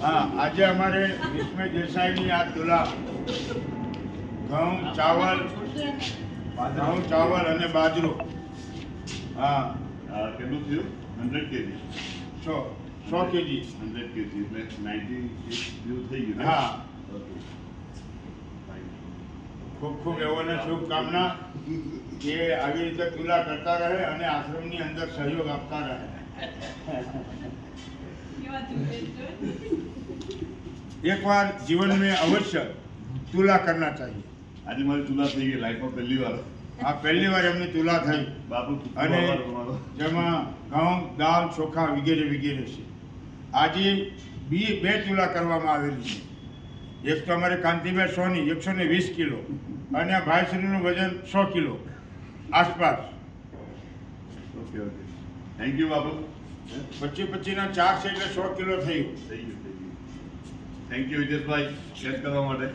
હા આજે અમારે વિસ્મય દેસાઈની આ તુલા ઘઉં ચાવલ ઘઉં ચાવલ અને બાજરો. હા. કેટલું થયું? Hundred KG. સો સો કેજી. હંડ્રેડ કેજી એટલે નાઇન્ટી જેવું થઈ ગયું હા. ખૂબ ખૂબ એવોને શુભકામના કે આવી રીતે તુલા કરતા રહે અને આશ્રમની અંદર સહયોગ આપતા રહે. એકવાર જીવન में अवश्य तुला करना चाहिए આજે મારી તુલા થઈ ગઈ લાઈફમાં પહેલી વાર આ પહેલી વાર એમની તુલા થઈ બાપુ ખૂબ ખૂબ અને આભાર તમારો જેમાં ઘઉં દાળ ચોખા વગેરે વગેરે છે આજે બી બે તુલા કરવામાં આવેલી છે એક તો અમારે કાંતિભાઈ સોની એકસો ને વીસ કિલો અને આ ભાઈશ્રીનું વજન સો કિલો આસપાસ ઓકે ઓકે થેન્ક યુ બાપુ પચીસ ના ચાર છે એટલે સો કિલો થઈ થઈ ગયું થેન્ક યુ વિજેશભાઈ શેર કરવા માટે.